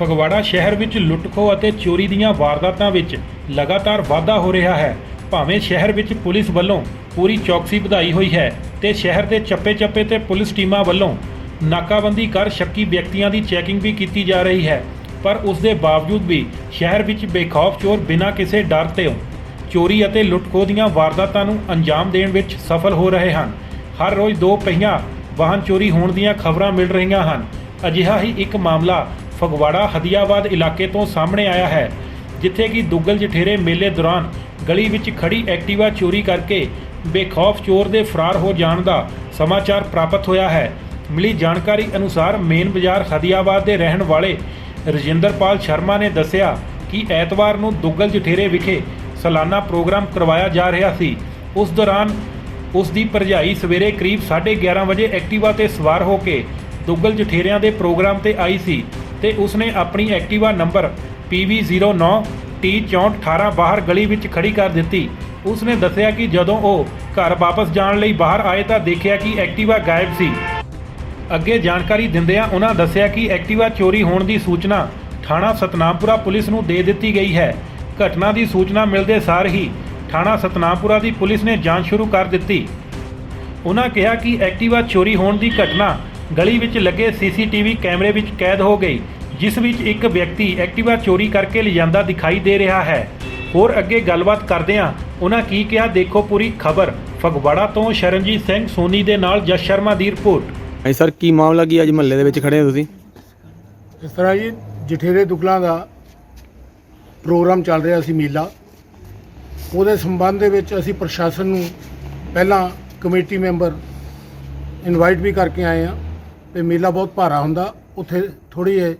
ਫਗਵਾੜਾ ਸ਼ਹਿਰ ਵਿੱਚ ਲੁੱਟਖੋ ਅਤੇ ਚੋਰੀ ਦੀਆਂ ਵਾਰਦਾਤਾਂ ਵਿੱਚ ਲਗਾਤਾਰ ਵਾਧਾ ਹੋ ਰਿਹਾ ਹੈ। ਭਾਵੇਂ ਸ਼ਹਿਰ ਵਿੱਚ ਪੁਲਿਸ ਵੱਲੋਂ ਪੂਰੀ ਚੌਕਸੀ ਵਧਾਈ ਹੋਈ ਹੈ ਤੇ ਸ਼ਹਿਰ ਦੇ ਚੱਪੇ-ਚੱਪੇ ਤੇ ਪੁਲਿਸ ਟੀਮਾਂ ਵੱਲੋਂ ਨਾਕਾਬੰਦੀ ਕਰ ਸ਼ੱਕੀ ਵਿਅਕਤੀਆਂ ਦੀ ਚੈਕਿੰਗ ਵੀ ਕੀਤੀ ਜਾ ਰਹੀ ਹੈ। ਪਰ ਉਸ ਦੇ ਬਾਵਜੂਦ ਵੀ ਸ਼ਹਿਰ ਵਿੱਚ ਬੇਖੌਫ ਚੋਰ ਬਿਨਾਂ ਕਿਸੇ ਡਰ ਤੋਂ ਚੋਰੀ ਅਤੇ ਲੁੱਟਖੋ ਦੀਆਂ ਵਾਰਦਾਤਾਂ ਨੂੰ ਅੰਜਾਮ ਦੇਣ ਵਿੱਚ ਸਫਲ ਹੋ ਰਹੇ ਹਨ। ਹਰ ਰੋਜ਼ ਦੋ ਪਹੀਆਂ ਵਾਹਨ ਚੋਰੀ ਹੋਣ ਦੀਆਂ ਖਬਰਾਂ ਮਿਲ ਰਹੀਆਂ ਹਨ। ਅਜਿਹਾ ਹੀ ਇੱਕ ਮਾਮਲਾ ਫਗਵਾੜਾ ਹਦੀਆਬਾਦ ਇਲਾਕੇ ਤੋਂ ਸਾਹਮਣੇ ਆਇਆ ਹੈ, ਜਿੱਥੇ ਕਿ ਦੁੱਗਲ ਜਠੇਰੇ ਮੇਲੇ ਦੌਰਾਨ ਗਲੀ ਵਿੱਚ ਖੜੀ ਐਕਟਿਵਾ ਚੋਰੀ ਕਰਕੇ ਬੇਖੌਫ ਚੋਰ ਦੇ ਫਰਾਰ ਹੋ ਜਾਣ ਦਾ ਸਮਾਚਾਰ ਪ੍ਰਾਪਤ ਹੋਇਆ ਹੈ। ਮਿਲੀ ਜਾਣਕਾਰੀ ਅਨੁਸਾਰ ਮੇਨ ਬਾਜ਼ਾਰ ਹਦੀਆਬਾਦ ਦੇ ਰਹਿਣ ਵਾਲੇ ਰਜਿੰਦਰਪਾਲ ਸ਼ਰਮਾ ਨੇ ਦੱਸਿਆ ਕਿ ਐਤਵਾਰ ਨੂੰ ਦੁੱਗਲ ਜਠੇਰੇ ਵਿਖੇ ਸਾਲਾਨਾ ਪ੍ਰੋਗਰਾਮ ਕਰਵਾਇਆ ਜਾ ਰਿਹਾ ਸੀ। ਉਸ ਦੌਰਾਨ ਉਸ ਦੀ ਭਰਜਾਈ ਸਵੇਰੇ ਕਰੀਬ 11:30 ਵਜੇ ਐਕਟਿਵਾ ਤੇ ਸਵਾਰ ਹੋ ਕੇ ਦੁੱਗਲ ਜਠੇਰਿਆਂ ਦੇ ਪ੍ਰੋਗਰਾਮ ਤੇ ਆਈ ਸੀ। ਤੇ ਉਸਨੇ ਆਪਣੀ ਐਕਟਿਵਾ ਨੰਬਰ PV09 T6418 ਬਾਹਰ ਗਲੀ ਵਿੱਚ ਖੜੀ ਕਰ ਦਿੱਤੀ। ਉਸਨੇ ਦੱਸਿਆ ਕਿ ਜਦੋਂ ਉਹ ਘਰ ਵਾਪਸ ਜਾਣ ਲਈ ਬਾਹਰ ਆਏ ਤਾਂ ਦੇਖਿਆ ਕਿ ਐਕਟਿਵਾ ਗਾਇਬ ਸੀ। ਅੱਗੇ ਜਾਣਕਾਰੀ ਦਿੰਦਿਆਂ ਉਹਨਾਂ ਦੱਸਿਆ ਕਿ ਐਕਟਿਵਾ ਚੋਰੀ ਹੋਣ ਦੀ ਸੂਚਨਾ ਥਾਣਾ ਸਤਨਾਮਪੁਰਾ ਪੁਲਿਸ ਨੂੰ ਦੇ ਦਿੱਤੀ ਗਈ ਹੈ। ਘਟਨਾ ਦੀ ਸੂਚਨਾ ਮਿਲਦੇ ਸਾਰ ਹੀ ਥਾਣਾ ਸਤਨਾਮਪੁਰਾ ਦੀ ਪੁਲਿਸ ਨੇ ਜਾਂਚ ਸ਼ੁਰੂ ਕਰ ਦਿੱਤੀ। ਉਹਨਾਂ ਕਿਹਾ ਕਿ ਐਕਟਿਵਾ ਚੋਰੀ ਹੋਣ ਦੀ ਘਟਨਾ ਗਲੀ ਵਿੱਚ ਲੱਗੇ ਸੀਸੀਟੀਵੀ ਕੈਮਰੇ ਵਿੱਚ ਕੈਦ ਹੋ ਗਈ ਜਿਸ ਵਿੱਚ ਇੱਕ ਵਿਅਕਤੀ ਐਕਟਿਵਾ ਚੋਰੀ ਕਰਕੇ ਲਿਜਾਂਦਾ ਦਿਖਾਈ ਦੇ ਰਿਹਾ ਹੈ। ਹੋਰ ਅੱਗੇ ਗੱਲਬਾਤ ਕਰਦਿਆਂ ਉਹਨਾਂ ਕੀ ਕਿਹਾ ਦੇਖੋ ਪੂਰੀ ਖਬਰ। ਫਗਵਾੜਾ ਤੋਂ ਸ਼ਰਨਜੀਤ ਸਿੰਘ ਸੋਨੀ ਦੇ ਨਾਲ ਜਸ ਸ਼ਰਮਾ ਦੀ ਰਿਪੋਰਟ। ਹਾਂਜੀ ਸਰ ਕੀ ਮਾਮਲਾ ਕੀ ਅੱਜ ਮਹੱਲੇ ਦੇ ਵਿੱਚ ਖੜੇ ਹੋ ਤੁਸੀਂ? ਇਸ ਤਰ੍ਹਾਂ ਜੀ ਜਠੇਰੇ ਦੁਗਲਾਂ ਦਾ ਪ੍ਰੋਗਰਾਮ ਚੱਲ ਰਿਹਾ ਸੀ ਮੇਲਾ। ਉਹਦੇ ਸੰਬੰਧ ਦੇ ਵਿੱਚ ਅਸੀਂ ਪ੍ਰਸ਼ਾਸਨ ਨੂੰ ਪਹਿਲਾਂ ਕਮੇਟੀ ਮੈਂਬਰ ਇਨਵਾਈਟ ਵੀ ਕਰਕੇ ਆਏ ਆ ਤੇ ਮੇਲਾ ਬਹੁਤ ਭਾਰਾ ਹੁੰਦਾ, ਉੱਥੇ ਥੋੜੀ ਜਿਹੀ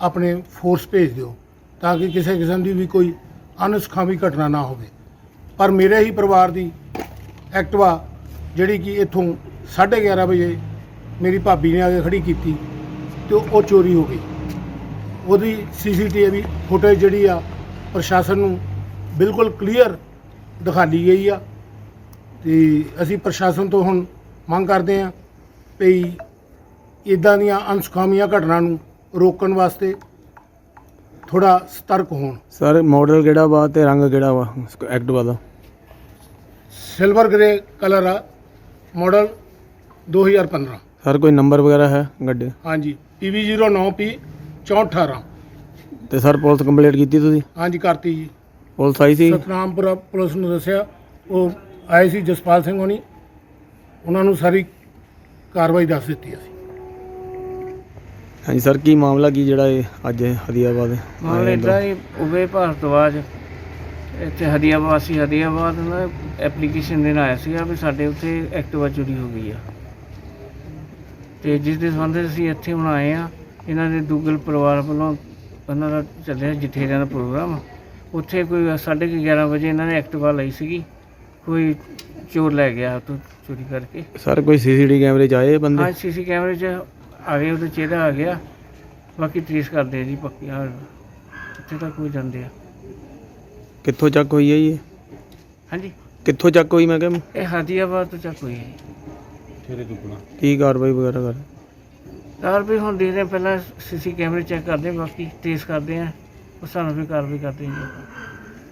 ਆਪਣੇ ਫੋਰਸ ਭੇਜ ਦਿਓ ਤਾਂ ਕਿ ਕਿਸੇ ਕਿਸਮ ਦੀ ਵੀ ਕੋਈ ਅਨਸਖਾਵੀ ਘਟਨਾ ਨਾ ਹੋਵੇ। ਪਰ ਮੇਰੇ ਹੀ ਪਰਿਵਾਰ ਦੀ ਐਕਟਵਾ ਜਿਹੜੀ ਕਿ ਇੱਥੋਂ 11:30 ਵਜੇ ਮੇਰੀ ਭਾਬੀ ਨੇ ਆ ਕੇ ਖੜੀ ਕੀਤੀ ਤੇ ਉਹ ਚੋਰੀ ਹੋ ਗਈ। ਉਹਦੀ ਸੀਸੀਟੀਵੀ ਫੁਟੇਜ ਜਿਹੜੀ ਆ, ਪ੍ਰਸ਼ਾਸਨ ਨੂੰ ਬਿਲਕੁਲ ਕਲੀਅਰ ਦਿਖਾਲੀ ਗਈ ਆ। ਤੇ ਅਸੀਂ ਪ੍ਰਸ਼ਾਸਨ ਤੋਂ ਹੁਣ ਮੰਗ ਕਰਦੇ ਆ ਵੀ ਇਦਾਂ ਦੀਆਂ ਅਨਸੁਖਾਵੀਆਂ ਘਟਨਾ ਨੂੰ ਰੋਕਣ ਵਾਸਤੇ ਥੋੜਾ ਸਤਰਕ ਹੋਣ। ਸਰ ਮਾਡਲ ਕਿਹੜਾ ਵਾ ਤੇ ਰੰਗ ਕਿਹੜਾ ਵਾ? ਐਕਟਿਵਾ ਦਾ ਸਿਲਵਰ ਗ੍ਰੇ ਕਲਰ ਆ ਮਾਡਲ 2015 ਸਰ ਕੋਈ ਨੰਬਰ ਵਗੈਰਾ ਹੈ ਗੱਡੇ ਹਾਂਜੀ PV09P 6418 ਤੇ ਸਰ ਪੁਲਿਸ ਕੰਪਲੀਟ ਕੀਤੀ ਤੁਸੀਂ? ਹਾਂਜੀ ਕਰਤੀ ਜੀ। ਪੁਲਿਸ ਆਈ ਸੀ? ਸਤਨਾਮਪੁਰਾ ਪੁਲਿਸ ਨੂੰ ਦੱਸਿਆ ਉਹ ਆਏ ਸੀ ਜਸਪਾਲ ਸਿੰਘ ਹੋਣੀ। ਉਹਨਾਂ ਨੂੰ ਸਾਰੀ ਕਾਰਵਾਈ ਦੱਸ ਦਿੱਤੀ ਅਸੀਂ। ਹਾਂਜੀ ਸਰ ਕੀ ਮਾਮਲਾ ਕੀ ਜਿਹੜਾ ਇਹ ਅੱਜ ਹਦੀਆਬਾਦ ਮਾਮਲਾ ਇੱਦਾਂ ਹੀ ਉਬੇ ਭਾਰਤਵਾਜ ਇੱਥੇ ਹਦੀਆਬਾਦ ਵਾਸੀ ਹਦੀਆਬਾਦ ਨਾ ਐਪਲੀਕੇਸ਼ਨ ਦੇਣ ਆਇਆ ਸੀਗਾ ਵੀ ਸਾਡੇ ਉੱਥੇ ਐਕਟਿਵਾ ਚੋਰੀ ਹੋ ਗਈ ਆ। ਤੇ ਜਿਸ ਦੇ ਸੰਬੰਧ ਵਿੱਚ ਅਸੀਂ ਇੱਥੇ ਹੁਣ ਆਏ ਆ ਇਹਨਾਂ ਦੇ ਦੂਗਲ ਪਰਿਵਾਰ ਵੱਲੋਂ ਉਹਨਾਂ ਦਾ ਚੱਲਿਆ ਜਠੇਰਿਆਂ ਦਾ ਪ੍ਰੋਗਰਾਮ। ਉੱਥੇ ਕੋਈ 11:30 ਵਜੇ ਇਹਨਾਂ ਨੇ ਐਕਟਿਵਾ ਲਈ ਸੀਗੀ ਕੋਈ ਚੋਰ ਲੈ ਗਿਆ ਉੱਥੋਂ ਚੋਰੀ ਕਰਕੇ। ਸਰ ਕੋਈ ਸੀਸੀਟੀ ਕੈਮਰੇ ਚ ਆਏ ਇਹ ਬੰਦੇ? ਹਾਂ ਸੀਸੀ ਕੈਮਰੇ 'ਚ ਆ ਗਏ ਉਹਦਾ ਚਿਹਰਾ ਆ ਗਿਆ। ਬਾਕੀ ਟ੍ਰੇਸ ਕਰਦੇ ਆ ਜੀ ਪੱਕੀ ਹਾਂ ਕਿੱਥੇ ਤੱਕ ਹੋ ਜਾਂਦੇ ਆ। ਕਿੱਥੋਂ ਚੱਕ ਹੋਈ ਹੈ ਜੀ ਇਹ? ਹਾਂਜੀ। ਕਿੱਥੋਂ ਚੱਕ ਹੋਈ ਮੈਂ ਕਿਹਾ? ਇਹ ਹਦੀਆਬਾਦ ਤੋਂ ਚੱਕ ਹੋਈ ਹੈ ਕੀ ਕਾਰਵਾਈ ਵਗੈਰਾ ਕਰ ਕਾਰ ਵੀ ਹੁਣ ਦੇਖਦੇ ਹਾਂ ਪਹਿਲਾਂ ਸੀਸੀ ਕੈਮਰੇ ਚੈੱਕ ਕਰਦੇ ਹਾਂ ਬਾਕੀ ਟ੍ਰੇਸ ਕਰਦੇ ਆ ਉਸ ਸਾਨੂੰ ਵੀ ਕਾਰਵਾਈ ਕਰਦੇ ਜੀ।